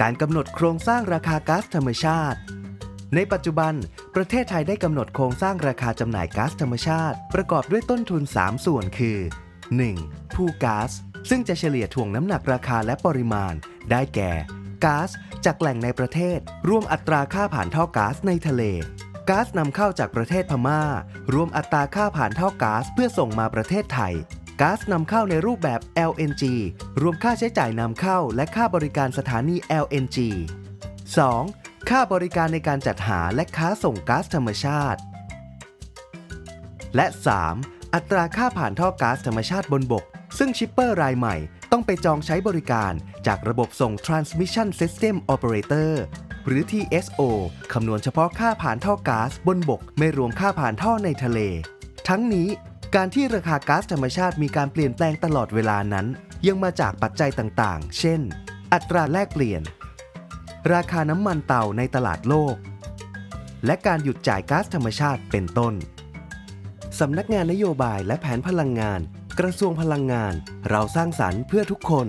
การกำหนดโครงสร้างราคาก๊าซธรรมชาติ ในปัจจุบัน ประเทศไทยได้กำหนดโครงสร้างราคาจำหน่ายก๊าซธรรมชาติ ประกอบด้วยต้นทุน 3 ส่วนคือ 1. ผู้ก๊าซซึ่งจะเฉลี่ยถ่วงน้ำหนักราคาและปริมาณ ได้แก่ก๊าซจากแหล่งในประเทศรวมอัตราค่าผ่านท่อก๊าซในทะเลก๊าซนำเข้าจากประเทศพม่า รวมอัตราค่าผ่านท่อก๊าซเพื่อส่งมาประเทศไทย ก๊าซนำเข้าในรูปแบบ LNG รวมค่าใช้จ่ายนำเข้า และค่าบริการสถานี LNG 2. ค่าบริการในการจัดหาและค้าส่งก๊าซธรรมชาติ และ 3. อัตราค่าผ่านท่อก๊าซธรรมชาติบนบก ซึ่งชิปเปอร์รายใหม่ต้องไปจองใช้บริการจากระบบส่ง Transmission System Operator หรือ TSO คำนวณเฉพาะค่าผ่านท่อก๊าซบนบก ไม่รวมค่าผ่านท่อในทะเล ทั้งนี้ การที่ราคาก๊าซธรรมชาติมีการเปลี่ยนแปลงตลอดเวลานั้น ยังมาจากปัจจัยต่างๆ เช่น อัตราแลกเปลี่ยน ราคาน้ำมันเตาในตลาดโลก และการหยุดจ่ายก๊าซธรรมชาติเป็นต้นสำนักงานนโยบายและแผนพลังงาน กระทรวงพลังงาน เราสร้างสรรค์เพื่อทุกคน